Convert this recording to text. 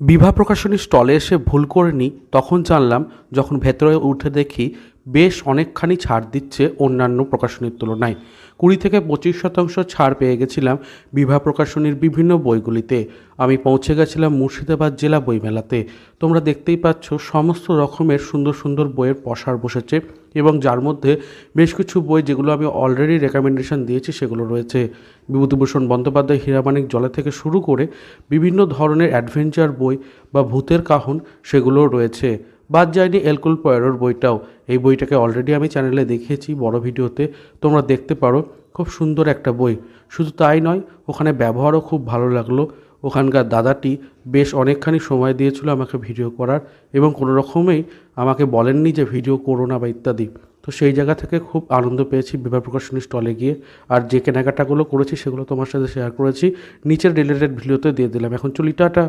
বিভা প্রকাশনী স্টলে এসে ভুল করে নিই তখন জানলাম যখন ভেতরে উঠে দেখি বেশ অনেকখানি ছাড় দিচ্ছে অন্যান্য প্রকাশনীর তুলনায়। কুড়ি থেকে পঁচিশ শতাংশ ছাড় পেয়ে গেছিলাম বিভা প্রকাশনীর বিভিন্ন বইগুলিতে। আমি পৌঁছে গেছিলাম মুর্শিদাবাদ জেলা বইমেলাতে। তোমরা দেখতেই পাচ্ছ সমস্ত রকমের সুন্দর সুন্দর বইয়ের পসার বসেছে এবং যার মধ্যে বেশ কিছু বই যেগুলো আমি অলরেডি রেকমেন্ডেশন দিয়েছি সেগুলো রয়েছে। বিভূতিভূষণ বন্দ্যোপাধ্যায় হীরামানিক জলে থেকে শুরু করে বিভিন্ন ধরনের অ্যাডভেঞ্চার বই বা ভূতের কাহন সেগুলোও রয়েছে। বাদ যায়নি এলকুল পয়ারোর বইটাও। এই বইটাকে অলরেডি আমি চ্যানেলে দেখিয়েছি বড় ভিডিওতে। তোমরা দেখতে পারো, খুব সুন্দর একটা বই। শুধু তাই নয়, ওখানে ব্যবহারও খুব ভালো লাগল। ওখানকার দাদাটি বেশ অনেকখানি সময় দিয়েছিল আমাকে ভিডিও করার এবং কোনো রকমেই আমাকে বলেননি যে ভিডিও করো না বা ইত্যাদি। তো সেই জায়গা থেকে খুব আনন্দ পেয়েছি বিভা প্রকাশনী স্টলে গিয়ে। আর যে কেনাকাটাগুলো করেছি সেগুলো তোমার সাথে শেয়ার করেছি। নিচের রিলেটেড ভিডিওতে দিয়ে দিলাম। এখন চলি, টাটা।